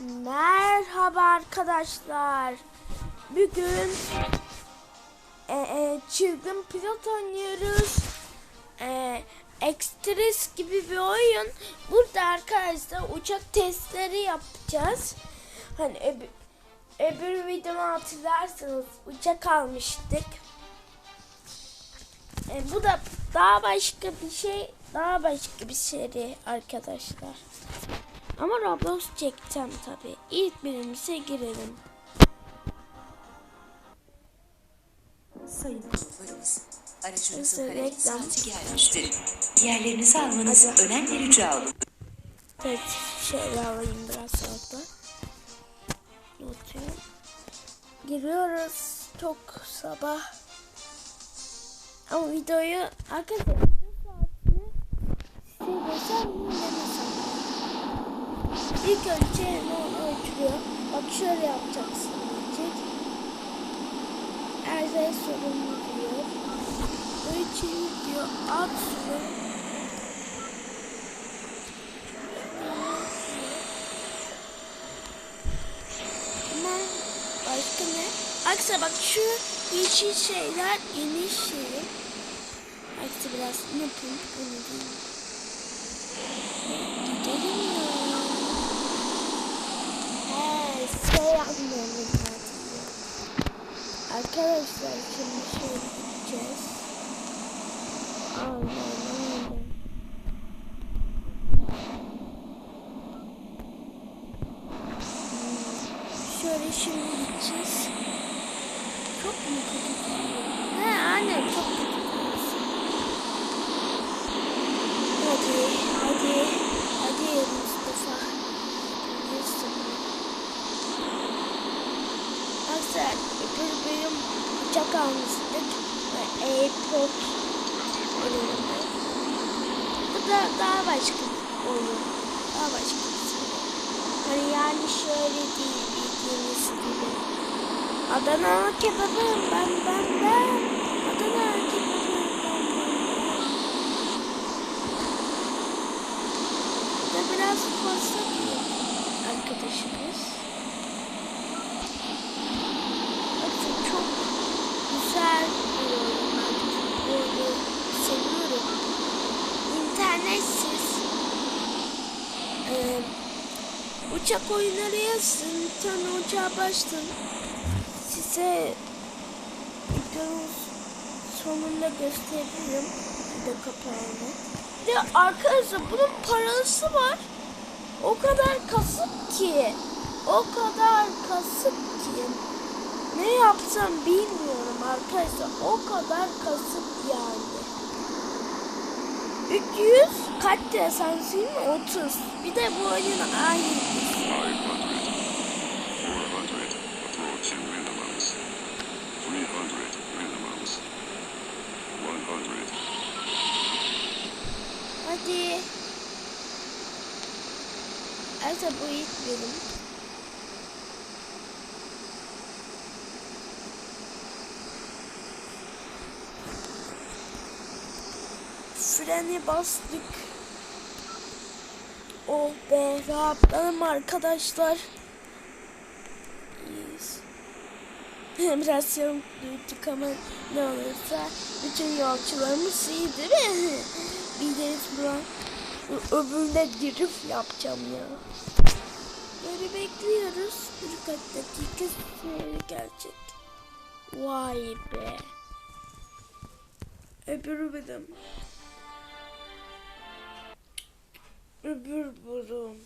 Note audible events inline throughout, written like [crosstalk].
Merhaba arkadaşlar. Bugün e, e, çılgın pilot oynuyoruz. E, Extras gibi bir oyun. Burada arkadaşlar uçak testleri yapacağız. Hani öbür, öbür videomu hatırlarsanız uçak almıştık. E, bu da daha başka bir şey, daha başka bir seri arkadaşlar. Ama Roblox çekeceğim tabi. İlk birimize girelim. Sayın polis, aracınızın saati gelmiştir. Yerlerinizi almanızı önemli rica olun. Evet şöyle alayım biraz orada. Notuyorum. Giriyoruz. Çok sabah. Ama videoyu arkadaşlar saatini size mi? İlk önce ne oturuyor. Bak şöyle yapacaksın. Her şey sorumlu diyor. Böyle çevir diyor. Diyor. Ama başka ne? Aksa bak şu yeşil şeyler yeni şey. Aksa biraz ne yapayım onu diyeyim. Gidelim ya. He, şey yapmıyorum zaten. Arkadaşlar şimdi şey gideceğiz. Aman aman. Şöyle şimdi gideceğiz. Çok mu kötü? He anne çok kötü gidiyorsun. Hadi hadi hadi Mustafa. Mustafa. Arkadaşlar öbür bölüm uçak almıştık. Airport bölümünde. Bu da daha başka bir oyun. Daha başka bir. Hani yani şöyle değil bildiğiniz gibi. Adana kebabım ben ben ben. Adana kebabım ben ben ben. Bu da biraz fazla diyor arkadaşımız. Bakın çok güzel bir oyun. Ben bu oyunu seviyorum. İnternetsiz. Ee, uçak oyunları yazın. Tane uçağa başlayın. Size videonun sonunda gösteririm. Bir de kapağını. Bir de arkadaşlar bunun parası var. O kadar kasıp ki. O kadar kasıp ki. Ne yapsam bilmiyorum arkadaşlar. O kadar kasıp yani. 300 kaç mi? 30. Bir de bu oyun aynı. 500, 400, approaching minimums. 300 minimums. 100. Hadi. Ayşe bu ilk. Freni bastık. Oh be rahatladım arkadaşlar. [laughs] Biraz yorumluk duyduk ama ne olursa bütün yolcularımız iyi değil mi? [laughs] Bildiğiniz bulan öbürüne drift yapacağım ya. Böyle bekliyoruz. Birkaç dakika sonra gelecek. Vay be. Öbürü benim. Öbür burun.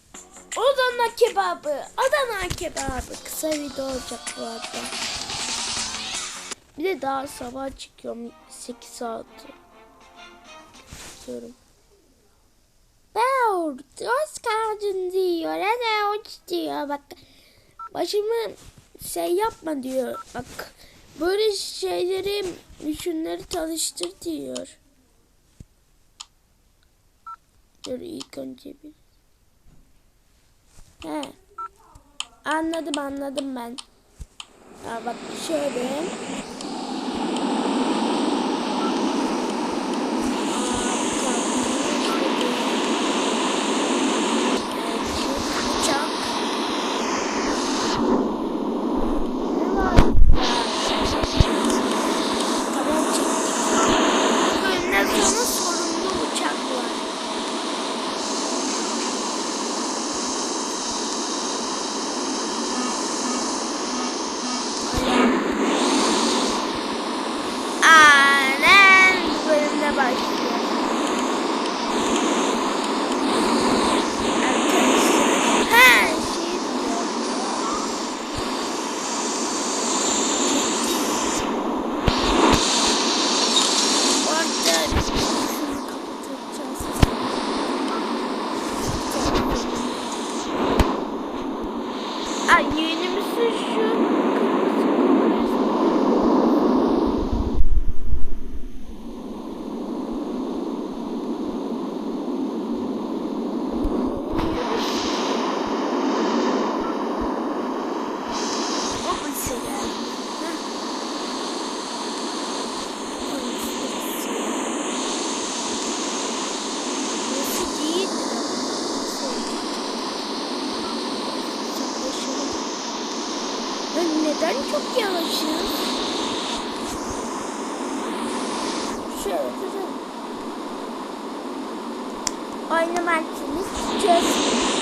Adana kebabı. Adana kebabı. Kısa video olacak bu arada. Bir de daha sabah çıkıyorum. 8 saat. Diyorum. Wow, hoş geldin diyor. Hadi uç diyor. Bak başımı şey yapma diyor. Bak böyle şeyleri şunları tanıştır diyor. Dur ilk önce bir. He. Anladım anladım ben. Ha, bak şöyle. Neden çok yavaşız? Şöyle kızım. Oynamazsınız çöz.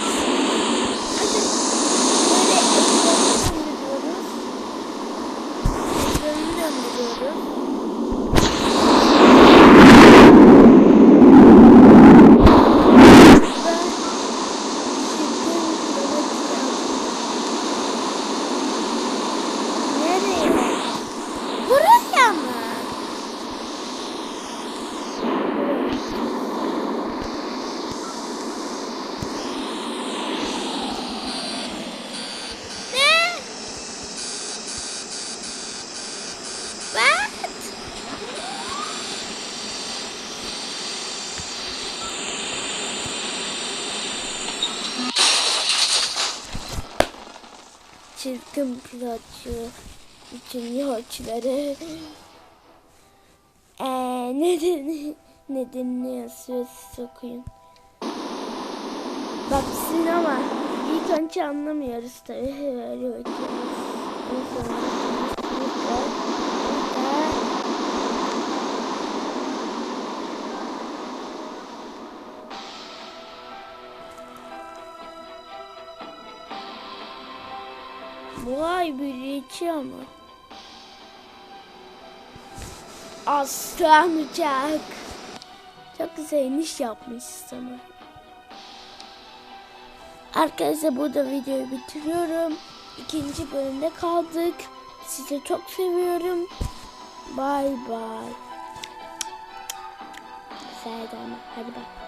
Çılgın pilotçu bütün yolcuları eee [laughs] neden nedenini yazıyor siz okuyun. Bak sizin ama ilk önce anlamıyoruz tabii böyle bakıyoruz. Vay büyüleyici ama. Aslan uçak. Çok güzel iniş yapmışız ama. Arkadaşlar burada videoyu bitiriyorum. İkinci bölümde kaldık. Sizi çok seviyorum. Bay bay. Ama. Hadi bak.